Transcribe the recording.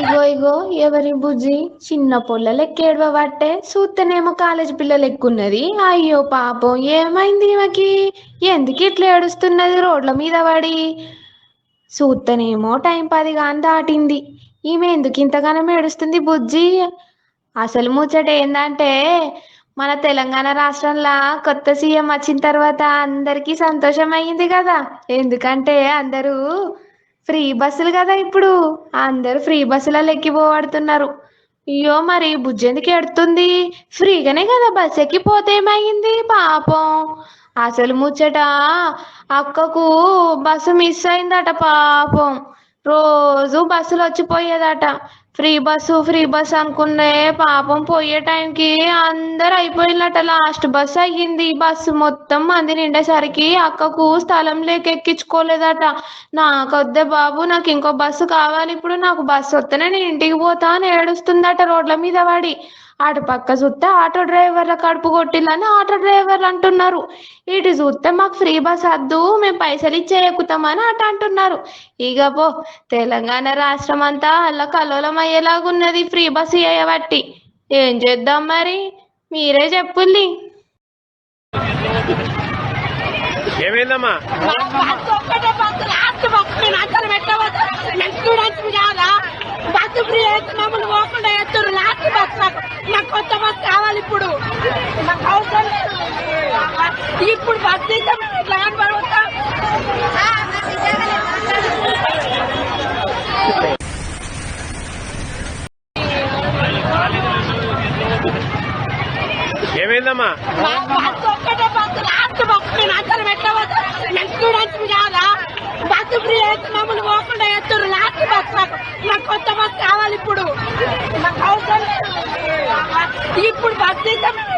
ఇగో ఇగో ఎవరి బుజ్జి? చిన్న పొల్ల లెక్కేడవ పట్టే చూస్తేనేమో కాలేజ్ పిల్లలు ఎక్కున్నది అయ్యో పాపం ఏమైంది ఈమెకి? ఎందుకు ఇట్లా ఏడుస్తున్నది రోడ్ల మీద పడి? చూస్తేనేమో టైం పది కాని దాటింది. ఈమె ఎందుకు ఇంతగానం ఏడుస్తుంది బుజ్జి? అసలు ముచ్చట ఏందంటే మన తెలంగాణ రాష్ట్రంలో కొత్త సీఎం వచ్చిన తర్వాత అందరికీ సంతోషం అయ్యింది కదా. ఎందుకంటే అందరూ ఫ్రీ బస్సులు కదా ఇప్పుడు. అందరూ ఫ్రీ బస్సులలో ఎక్కిపోబడుతున్నారు అయ్యో మరి బుజ్జెందుకు ఎడుతుంది ఫ్రీగానే కదా బస్ ఎక్కిపోతే ఏమైంది? పాపం. అసలు ముచ్చట? అక్కకు బస్సు మిస్ అయిందట పాపం. రోజు బస్సులు వచ్చిపోయేదట. ఫ్రీ బస్సు ఫ్రీ బస్సు అనుకునే పాపం పోయే టైంకి అందరు అయిపోయినట లాస్ట్ బస్సు అయ్యింది. బస్సు మొత్తం మంది నిండేసరికి అక్కకు స్థలం లేక ఎక్కించుకోలేదట నాకొద్దే బాబు నాకు ఇంకో బస్సు కావాలి. ఇప్పుడు నాకు బస్సు వస్తేనే నేను ఇంటికి పోతా అని ఏడుస్తుందట రోడ్ల మీద వాడి అటు పక్క చూస్తే ఆటో డ్రైవర్ల కడుపు కొట్టిల్లని ఆటో డ్రైవర్లు అంటున్నారు. ఇటు చూస్తే మాకు ఫ్రీ బస్ వద్దు మేము పైసలు ఇచ్చే ఎక్కుతామని అటు అంటున్నారు. ఇక పో తెలంగాణ రాష్ట్రం అంతా అల్ల కల్లోలం అయ్యేలాగున్నది ఫ్రీ బస్ చేయబట్టి ఏం చేద్దాం మరి? మీరే చెప్పుల్లి ఏమైందమ్మా బస్సు ఫ్రీ అయితే మమ్మల్ని పోకుండా వేస్తారు లాస్ట్ బస్ నాకు నాకు కొత్త బస్ కావాలి ఇప్పుడు. నాకు అవసరం లేదు ఇప్పుడు బస్ తీసాం ప్లాన్ పడవద్దా ఏమైందమ్మా? ఒక్కటే బస్సు లాస్ట్ బస్ నేను అసలు పెట్టవద్దు నేను స్టూడెంట్స్ కాదా బస్సు ఫ్రీ అయితే మమ్మల్ని పోకుండా వేస్తారు లాస్ట్ బస్ నాకు నాకు కొత్త బస్